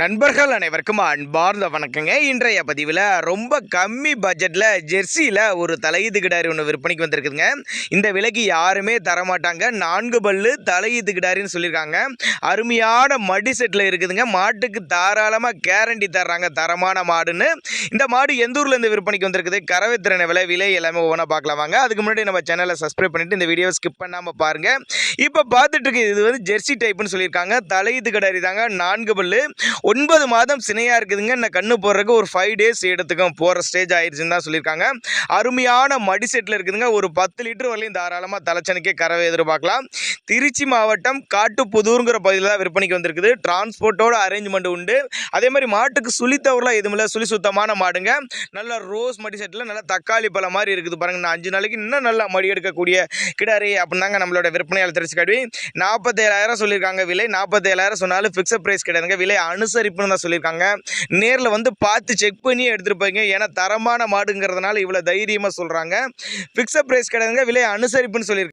நண்பர்கள் அனைவருக்கும் அன்பார்ந்த வணக்கங்க. இன்றைய பதிவில் ரொம்ப கம்மி பட்ஜெட்டில் ஜெர்சியில் ஒரு தலையீது கிடாரி ஒன்று விற்பனைக்கு வந்திருக்குதுங்க. இந்த விலைக்கு யாருமே தரமாட்டாங்க. நான்கு பல்லு தலையீது கிடாரின்னு சொல்லியிருக்காங்க. அருமையான மடி செட்டில் இருக்குதுங்க. மாட்டுக்கு தாராளமாக கேரண்டி தர்றாங்க. தரமான மாடுன்னு. இந்த மாடு எந்த ஊர்லேருந்து விற்பனைக்கு வந்திருக்குது? கரவைத்திறனை திறனை விலை விலை எல்லாமே ஒவ்வொன்றா பார்க்கலாம் வாங்க. அதுக்கு முன்னாடி நம்ம சேனலை சப்ஸ்கிரைப் பண்ணிவிட்டு இந்த வீடியோவை ஸ்கிப் பண்ணாமல் பாருங்கள் இப்போ பார்த்துட்டு இருக்கு இது வந்து ஜெர்சி டைப்புன்னு சொல்லியிருக்காங்க. தலையீது கிடாரி தாங்க. நான்கு பல்லு. ஒன்பது மாதம் சினையாக இருக்குதுங்க. என்ன கண்ணு போடுறதுக்கு ஒரு ஃபைவ் டேஸ் எடுத்துக்கும் போகிற ஸ்டேஜ் ஆயிடுச்சுன்னு தான் சொல்லியிருக்காங்க. அருமையான மடி செட்டில் இருக்குதுங்க. ஒரு பத்து லிட்டர் வரலையும் தாராளமாக தலைச்சனுக்கே கறவை எதிர்பார்க்கலாம். திருச்சி மாவட்டம் காட்டுப்புதூருங்கிற பகுதியில் தான் விற்பனைக்கு வந்திருக்குது. டிரான்ஸ்போர்ட்டோட அரேஞ்ச்மெண்ட் உண்டு. அதே மாதிரி மாட்டுக்கு சுழி தவறுலாம் எதுவும் இல்லை. சுழி சுத்தமான மாடுங்க. நல்ல ரோஸ் மடி செட்டில் நல்ல தக்காளி பழம் மாதிரி இருக்குது பாருங்கள் நான் அஞ்சு நாளைக்கு இன்னும் நல்லா மடி எடுக்கக்கூடிய கிடாரி அப்படின்னாங்க நம்மளோட விற்பனையாளர் திருச்சி கடுவி நாற்பத்தேழாயிரம் சொல்லியிருக்காங்க. விலை நாற்பத்தேழாயிரம் சொன்னாலும் ஃபிக்ஸட் ப்ரைஸ் கிடையாதுங்க. விலை அனுசரிப்புன்னு தான் சொல்லியிருக்காங்க. நேரில் வந்து பார்த்து செக் பண்ணி எடுத்துகிட்டு போய்ங்க. ஏன்னா தரமான மாடுங்கிறதுனால இவ்வளோ தைரியமாக சொல்கிறாங்க ஃபிக்ஸட் ப்ரைஸ் கிடையாதுங்க விலை அனுசரிப்புன்னு சொல்லியிருக்காங்க.